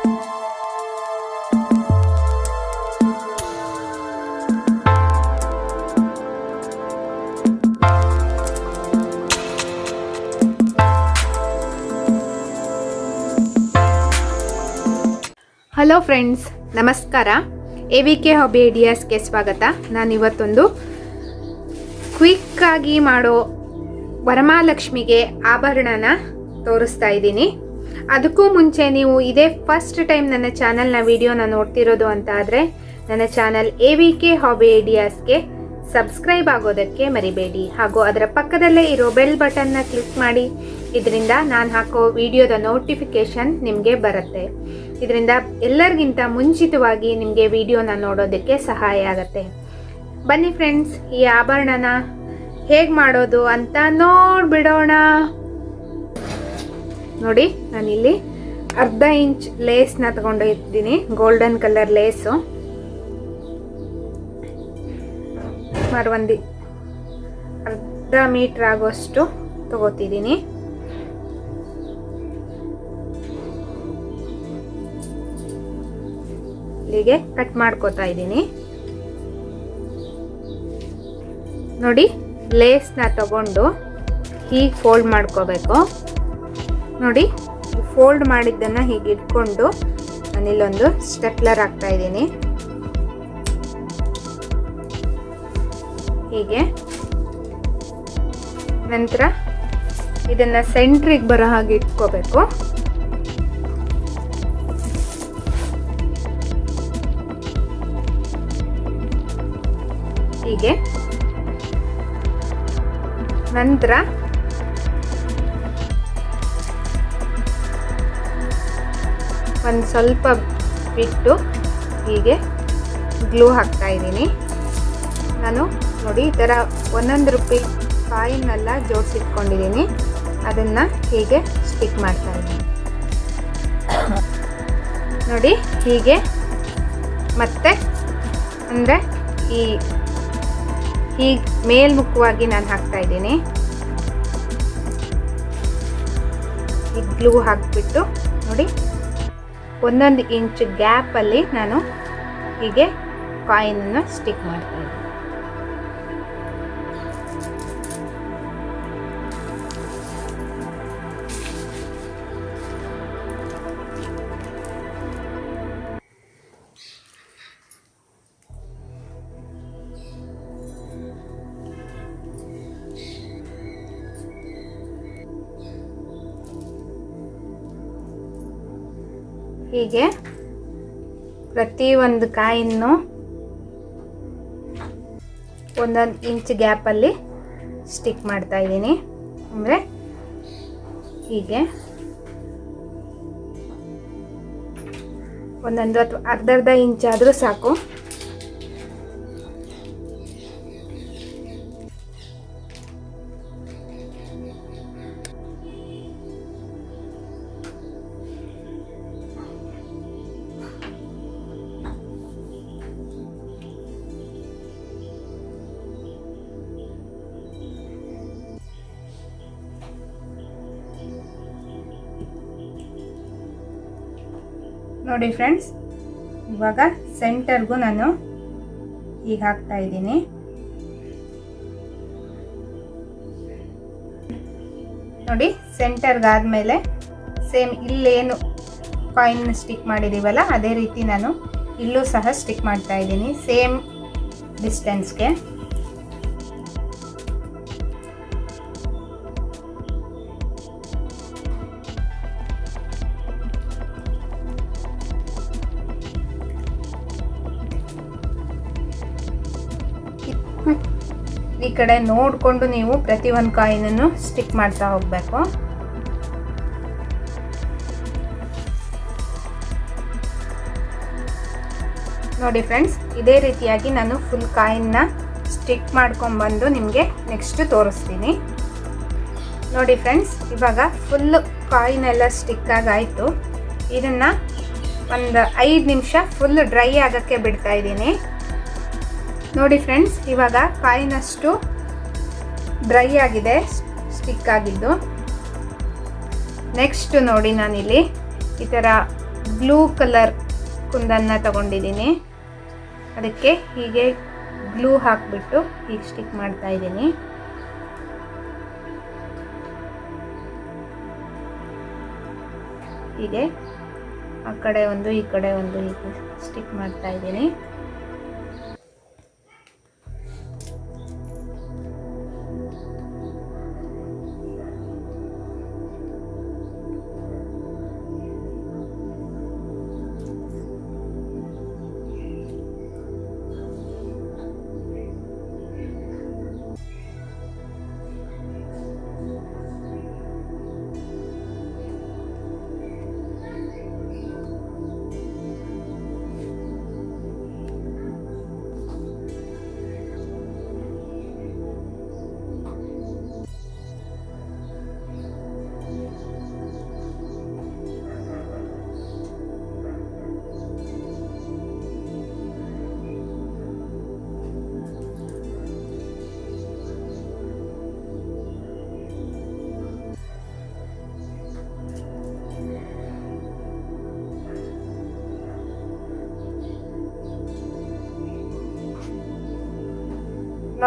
Hello friends ನಮಸ್ಕಾರ. A V K hobby ಐಡಿಯಾಸ್ಗೆ ಸ್ವಾಗತ. ನಾನು ಇವತ್ತೊಂದು ಕ್ವಿಕ್ಕಾಗಿ ಮಾಡೋ ವರಮಹಾಲಕ್ಷ್ಮಿಗೆ ಆಭರಣನ ತೋರಿಸ್ತಾ ಇದ್ದೀನಿ. ಅದಕ್ಕೂ ಮುಂಚೆ ನೀವು ಇದೇ ಫಸ್ಟ್ ಟೈಮ್ ನನ್ನ ಚಾನಲ್ನ ವಿಡಿಯೋನ ನೋಡ್ತಿರೋದು ಅಂತ ಆದರೆ, ನನ್ನ channel A V K hobby ಐಡಿಯಾಸ್ಗೆ subscribe ಆಗೋದಕ್ಕೆ ಮರಿಬೇಡಿ. ಹಾಗೂ ಅದರ ಪಕ್ಕದಲ್ಲೇ ಇರೋ ಬೆಲ್ ಬಟನ್ನ ಕ್ಲಿಕ್ ಮಾಡಿ. ಇದರಿಂದ ನಾನು ಹಾಕೋ ವಿಡಿಯೋದ ನೋಟಿಫಿಕೇಶನ್ ನಿಮಗೆ ಬರುತ್ತೆ. ಇದರಿಂದ ಎಲ್ಲರಿಗಿಂತ ಮುಂಚಿತವಾಗಿ ನಿಮಗೆ ವಿಡಿಯೋನ ನೋಡೋದಕ್ಕೆ ಸಹಾಯ ಆಗುತ್ತೆ. ಬನ್ನಿ ಫ್ರೆಂಡ್ಸ್ ಈ ಆಭರಣನ ಹೇಗೆ ಮಾಡೋದು ಅಂತ ನೋಡ್ಬಿಡೋಣ. ನೋಡಿ, ನಾನಿಲ್ಲಿ ಅರ್ಧ ಇಂಚ್ ಲೇಸ್ನ ತಗೊಂಡಿದ್ದೀನಿ ಗೋಲ್ಡನ್ ಕಲರ್ ಲೇಸು ಸುಮಾರು ಒಂದು ಅರ್ಧ ಮೀಟ್ರ್ ಆಗೋಷ್ಟು ತಗೋತಿದ್ದೀನಿ. ಇಲ್ಲಿಗೆ ಕಟ್ ಮಾಡ್ಕೋತಾ ಇದ್ದೀನಿ. ನೋಡಿ ಲೇಸ್ನ ತಗೊಂಡು ಹೀಗೆ ಫೋಲ್ಡ್ ಮಾಡ್ಕೋಬೇಕು. ನೋಡಿ ಫೋಲ್ಡ್ ಮಾಡಿದ್ದನ್ನು ಹೀಗೆ ಇಟ್ಕೊಂಡು ನಾನಿಲ್ಲೊಂದು ಸ್ಟೆಪ್ಲರ್ ಹಾಕ್ತಾ ಇದ್ದೀನಿ. ಹೀಗೆ. ನಂತರ ಇದನ್ನು ಸೆಂಟ್ರಿಗೆ ಬರೋ ಹಾಗೆ ಇಟ್ಕೋಬೇಕು. ಹೀಗೆ. ನಂತರ ಒಂದು ಸ್ವಲ್ಪ ಬಿಟ್ಟು ಹೀಗೆ ಗ್ಲೂ ಹಾಕ್ತಾ ಇದ್ದೀನಿ. ನಾನು ನೋಡಿ ಈ ಥರ ಒಂದೊಂದು ರೂಪಾಯಿ ಕಾಯಿನೆಲ್ಲ ಜೋಡಿಸಿಟ್ಕೊಂಡಿದ್ದೀನಿ. ಅದನ್ನು ಹೀಗೆ ಸ್ಟಿಕ್ ಮಾಡ್ತಾ ಇದ್ದೀನಿ. ನೋಡಿ ಹೀಗೆ ಮತ್ತೆ ಅಂದರೆ ಈ ಹೀಗೆ ಮೇಲ್ಮುಖವಾಗಿ ನಾನು ಹಾಕ್ತಾ ಇದ್ದೀನಿ. ಈ ಗ್ಲೂ ಹಾಕಿಬಿಟ್ಟು ನೋಡಿ ಒಂದೊಂದು ಇಂಚ್ ಗ್ಯಾಪಲ್ಲಿ ನಾನು ಹೀಗೆ ಕಾಯಿನನ್ನು ಸ್ಟಿಕ್ ಮಾಡ್ತಾ ಹೀಗೆ ಪ್ರತಿ ಒಂದು ಕಾಯಿನ್ನು ಒಂದೊಂದು ಇಂಚ್ ಗ್ಯಾಪಲ್ಲಿ ಸ್ಟಿಕ್ ಮಾಡ್ತಾ ಇದ್ದೀನಿ. ಅಂದರೆ ಹೀಗೆ ಒಂದೊಂದು ಅಥವಾ ಅರ್ಧ ಅರ್ಧ ಇಂಚ್ ಆದರೂ ಸಾಕು. ನೋಡಿ ಫ್ರೆಂಡ್ಸ್, ಇವಾಗ ಸೆಂಟರ್ಗೂ ನಾನು ಈಗ ಹಾಕ್ತಾ ಇದ್ದೀನಿ. ನೋಡಿ, ಸೆಂಟರ್ಗಾದ್ಮೇಲೆ ಸೇಮ್ ಇಲ್ಲೇನು ಕಾಯಿನ್ ಸ್ಟಿಕ್ ಮಾಡಿದ್ದೀವಲ್ಲ ಅದೇ ರೀತಿ ನಾನು ಇಲ್ಲೂ ಸಹ ಸ್ಟಿಕ್ ಮಾಡ್ತಾ ಇದ್ದೀನಿ, ಸೇಮ್ ಡಿಸ್ಟೆನ್ಸ್ಗೆ ಈ ಕಡೆ ನೋಡಿಕೊಂಡು ನೀವು ಪ್ರತಿ ಒಂದು ಕಾಯಿನೂ ಸ್ಟಿಕ್ ಮಾಡ್ತಾ ಹೋಗಬೇಕು. ನೋಡಿ ಫ್ರೆಂಡ್ಸ್ ಇದೇ ರೀತಿಯಾಗಿ ನಾನು ಫುಲ್ ಕಾಯಿನ ಸ್ಟಿಕ್ ಮಾಡ್ಕೊಂಡ್ಬಂದು ನಿಮಗೆ ನೆಕ್ಸ್ಟ್ ತೋರಿಸ್ತೀನಿ. ನೋಡಿ ಫ್ರೆಂಡ್ಸ್ ಇವಾಗ ಫುಲ್ ಕಾಯಿನೆಲ್ಲ ಸ್ಟಿಕ್ ಆಗಾಯಿತು. ಇದನ್ನು ಒಂದು ಐದು ನಿಮಿಷ ಫುಲ್ ಡ್ರೈ ಆಗೋಕ್ಕೆ ಬಿಡ್ತಾ ಇದ್ದೀನಿ. ನೋಡಿ ಫ್ರೆಂಡ್ಸ್ ಇವಾಗ ಕಾಯಿನಷ್ಟು ಡ್ರೈ ಆಗಿದೆ, ಸ್ಟಿಕ್ ಆಗಿದ್ದು. ನೆಕ್ಸ್ಟ್ ನೋಡಿ ನಾನಿಲ್ಲಿ ಈ ಥರ ಬ್ಲೂ ಕಲರ್ ಕುಂದನ್ನು ತಗೊಂಡಿದ್ದೀನಿ. ಅದಕ್ಕೆ ಹೀಗೆ ಗ್ಲೂ ಹಾಕಿಬಿಟ್ಟು ಹೀಗೆ ಸ್ಟಿಕ್ ಮಾಡ್ತಾ ಇದ್ದೀನಿ. ಹೀಗೆ ಆ ಕಡೆ ಒಂದು, ಈ ಕಡೆ ಒಂದು ಹೀಗೆ ಸ್ಟಿಕ್ ಮಾಡ್ತಾ ಇದ್ದೀನಿ.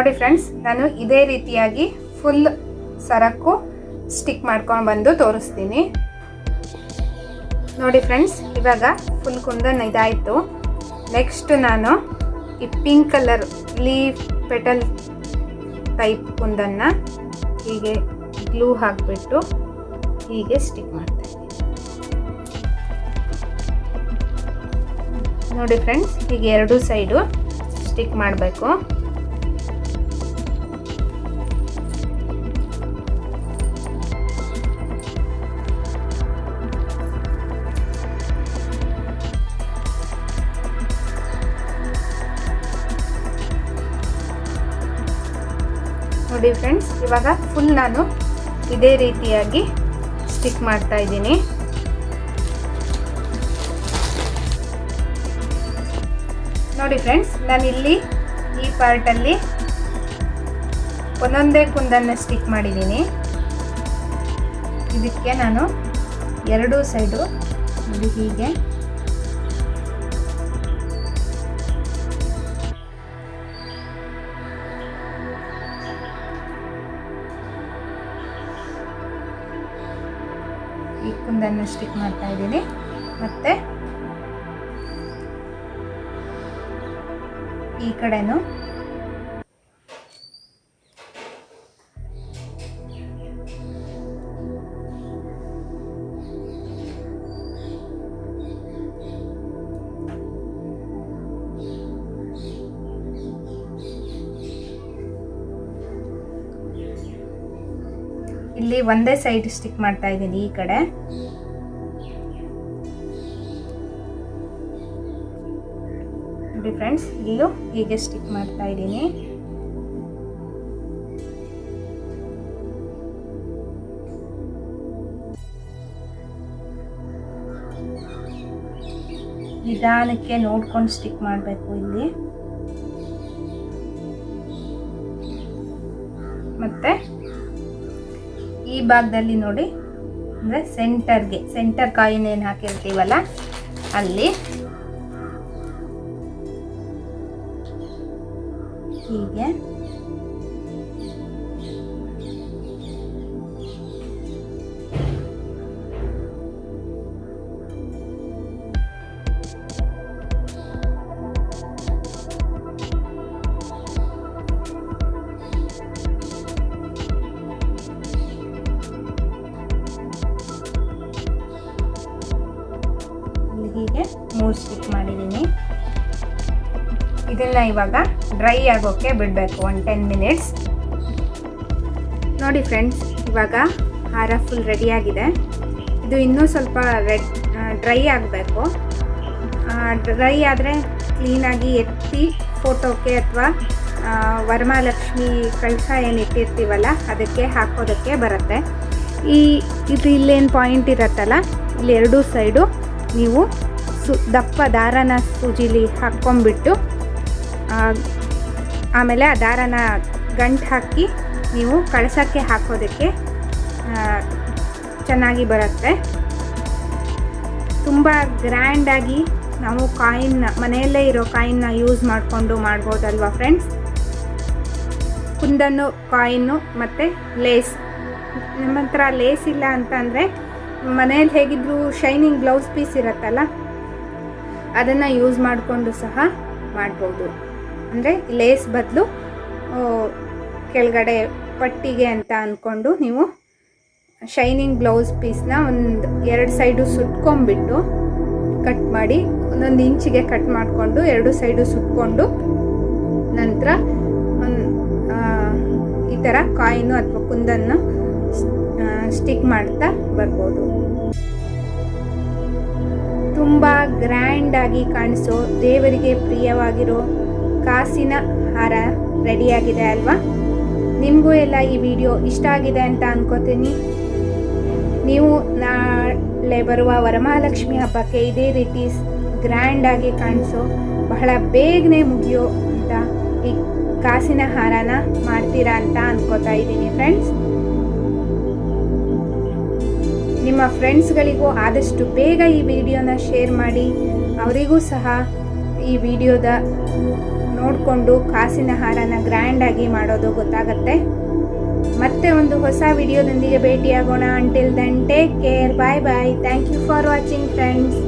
ನೋಡಿ ಫ್ರೆಂಡ್ಸ್, ನಾನು ಇದೇ ರೀತಿಯಾಗಿ ಫುಲ್ ಸರಕು ಸ್ಟಿಕ್ ಮಾಡ್ಕೊಂಡು ಬಂದು ತೋರಿಸ್ತೀನಿ. ನೋಡಿ ಫ್ರೆಂಡ್ಸ್, ಇವಾಗ ಫುಲ್ ಕುಂದನ್ ಇದಾಯಿತು. ನೆಕ್ಸ್ಟ್ ನಾನು ಈ pink colour leaf petal type ಕುಂದನ್ನ ಹೀಗೆ ಗ್ಲೂ ಹಾಕಿಬಿಟ್ಟು ಹೀಗೆ ಸ್ಟಿಕ್ ಮಾಡ್ತೀನಿ ನೋಡಿ ಫ್ರೆಂಡ್ಸ್, ಹೀಗೆ ಎರಡು ಸೈಡು ಸ್ಟಿಕ್ ಮಾಡಬೇಕು. ನೋಡಿ ಫ್ರೆಂಡ್ಸ್ ಇವಾಗ ಫುಲ್ ನಾನು ಇದೇ ರೀತಿಯಾಗಿ ಸ್ಟಿಕ್ ಮಾಡ್ತಾ ಇದ್ದೀನಿ. ನೋಡಿ ಫ್ರೆಂಡ್ಸ್ ನಾನು ಇಲ್ಲಿ ಈ ಪಾರ್ಟಲ್ಲಿ ಒಂದೊಂದೇ ಕುಂದನ್ನು ಸ್ಟಿಕ್ ಮಾಡಿದ್ದೀನಿ. ಇದಕ್ಕೆ ನಾನು ಎರಡೂ ಸೈಡು ನೋಡಿ ಹೀಗೆ. ಈ ಕುಂದನ್ನು ಸ್ಟಿಕ್ ಮಾಡ್ತಾ ಇದ್ದೀನಿ. ಮತ್ತೆ ಈ ಕಡೆನು. ಇಲ್ಲಿ ಒಂದೇ ಸೈಡ್ ಸ್ಟಿಕ್ ಮಾಡ್ತಾ ಇದ್ದೀನಿ ಈ ಕಡೆ. ನೋಡಿ ಫ್ರೆಂಡ್ಸ್ ಇಲ್ಲೂ ಹೀಗೆ ಸ್ಟಿಕ್ ಮಾಡ್ತಾ ಇದ್ದೀನಿ. ನಿಧಾನಕ್ಕೆ ನೋಡ್ಕೊಂಡು ಸ್ಟಿಕ್ ಮಾಡಬೇಕು ಇಲ್ಲಿ. ಮತ್ತೆ ಈ ಭಾಗದಲ್ಲಿ ನೋಡಿ, ಅಂದರೆ ಸೆಂಟರ್ಗೆ ಸೆಂಟರ್ ಕಾಯಿನ್ ಏನು ಹಾಕಿರ್ತೀವಲ್ಲ, ಅಲ್ಲಿ. ಹೀಗೆ. ಹೀಗೆ ಮೂರು ಸ್ಟಿಕ್ ಮಾಡಿದ್ದೀನಿ. ಇದನ್ನ ಇವಾಗ ಡ್ರೈ ಆಗೋಕ್ಕೆ ಬಿಡಬೇಕು ಒಂದು ಟೆನ್ ಮಿನಿಟ್ಸ್ ನೋಡಿ ಫ್ರೆಂಡ್ಸ್ ಇವಾಗ ಹಾರ ಫುಲ್ ರೆಡಿಯಾಗಿದೆ ಇದು ಇನ್ನೂ ಸ್ವಲ್ಪ ರೆಡ್ ಡ್ರೈ ಆಗಬೇಕು. ಡ್ರೈ ಆದರೆ ಕ್ಲೀನಾಗಿ ಎತ್ತಿ ಫೋಟೋಕ್ಕೆ ಅಥವಾ ವರಮಹಾಲಕ್ಷ್ಮಿ ಕಳಶ ಏನು ಇಟ್ಟಿರ್ತೀವಲ್ಲ, ಅದಕ್ಕೆ ಹಾಕೋದಕ್ಕೆ ಬರುತ್ತೆ. ಈ, ಇದು ಇಲ್ಲೇನು ಪಾಯಿಂಟ್ ಇರುತ್ತಲ್ಲ, ಇಲ್ಲಿ ಎರಡೂ ಸೈಡು ನೀವು ಸು, ದಪ್ಪ ದಾರನ ಸೂಜಿಲಿ ಹಾಕ್ಕೊಂಬಿಟ್ಟು ಆಮೇಲೆ ಆ ದಾರನ ಗಂಟು ಹಾಕಿ ನೀವು ಕಳಸಕ್ಕೆ ಹಾಕೋದಕ್ಕೆ ಚೆನ್ನಾಗಿ ಬರುತ್ತೆ. ತುಂಬ ಗ್ರ್ಯಾಂಡಾಗಿ ನಾವು ಕಾಯಿನ್ನ ಮನೆಯಲ್ಲೇ ಇರೋ ಕಾಯಿನ್ನ ಯೂಸ್ ಮಾಡಿಕೊಂಡು ಮಾಡ್ಬೋದಲ್ವಾ ಫ್ರೆಂಡ್ಸ್ ಕುಂದನ್ನು ಕಾಯಿನ್ನು ಮತ್ತು ಲೇಸ್ ನಿಮ್ಮ ಹತ್ರ ಲೇಸ್ ಇಲ್ಲ ಅಂತಂದರೆ ಮನೇಲಿ ಹೇಗಿದ್ರು ಶೈನಿಂಗ್ ಬ್ಲೌಸ್ ಪೀಸ್ ಇರುತ್ತಲ್ಲ, ಅದನ್ನು ಯೂಸ್ ಮಾಡಿಕೊಂಡು ಸಹ ಮಾಡ್ಬೋದು. ಅಂದರೆ ಲೇಸ್ ಬದಲು ಕೆಳಗಡೆ ಪಟ್ಟಿಗೆ ಅಂತ ಅಂದ್ಕೊಂಡು ನೀವು ಶೈನಿಂಗ್ ಬ್ಲೌಸ್ ಪೀಸ್ನ ಒಂದು ಎರಡು ಸೈಡು ಸುಟ್ಕೊಂಬಿಟ್ಟು ಕಟ್ ಮಾಡಿ, ಒಂದೊಂದು ಇಂಚಿಗೆ ಕಟ್ ಮಾಡಿಕೊಂಡು ಎರಡು ಸೈಡು ಸುಟ್ಕೊಂಡು ನಂತರ ಒಂದು ಈ ಥರ ಕಾಯಿನು ಅಥವಾ ಕುಂದನ್ನು ಸ್ಟಿಕ್ ಮಾಡ್ತಾ ಬರ್ಬೋದು. ತುಂಬ ಗ್ರ್ಯಾಂಡಾಗಿ ಕಾಣಿಸೋ ದೇವರಿಗೆ ಪ್ರಿಯವಾಗಿರೋ ಕಾಸಿನ ಹಾರ ರೆಡಿಯಾಗಿದೆ ಅಲ್ವಾ? ನಿಮಗೂ ಎಲ್ಲ ಈ ವಿಡಿಯೋ ಇಷ್ಟ ಆಗಿದೆ ಅಂತ ಅನ್ಕೋತೀನಿ. ನೀವು ನಾಳೆ ಬರುವ ವರಮಹಾಲಕ್ಷ್ಮಿ ಹಬ್ಬಕ್ಕೆ ಇದೇ ರೀತಿ ಗ್ರ್ಯಾಂಡಾಗಿ ಕಾಣಿಸೋ ಬಹಳ ಬೇಗನೆ ಮುಗಿಯೋ ಅಂತ ಈ ಕಾಸಿನ ಹಾರನ ಮಾಡ್ತೀರಾ ಅಂತ ಅನ್ಕೋತಾ ಇದ್ದೀನಿ ಫ್ರೆಂಡ್ಸ್ ನಿಮ್ಮ ಫ್ರೆಂಡ್ಸ್ಗಳಿಗೂ ಆದಷ್ಟು ಬೇಗ ಈ ವಿಡಿಯೋನ ಶೇರ್ ಮಾಡಿ, ಅವರಿಗೂ ಸಹ ಈ ವಿಡಿಯೋದ ನೋಡಿಕೊಂಡು ಕಾಸಿನ ಹಾರನ ಗ್ರ್ಯಾಂಡಾಗಿ ಮಾಡೋದು ಗೊತ್ತಾಗತ್ತೆ. ಮತ್ತೆ ಒಂದು ಹೊಸ ವಿಡಿಯೋದೊಂದಿಗೆ ಭೇಟಿಯಾಗೋಣ. Until then take care bye bye thank you for watching friends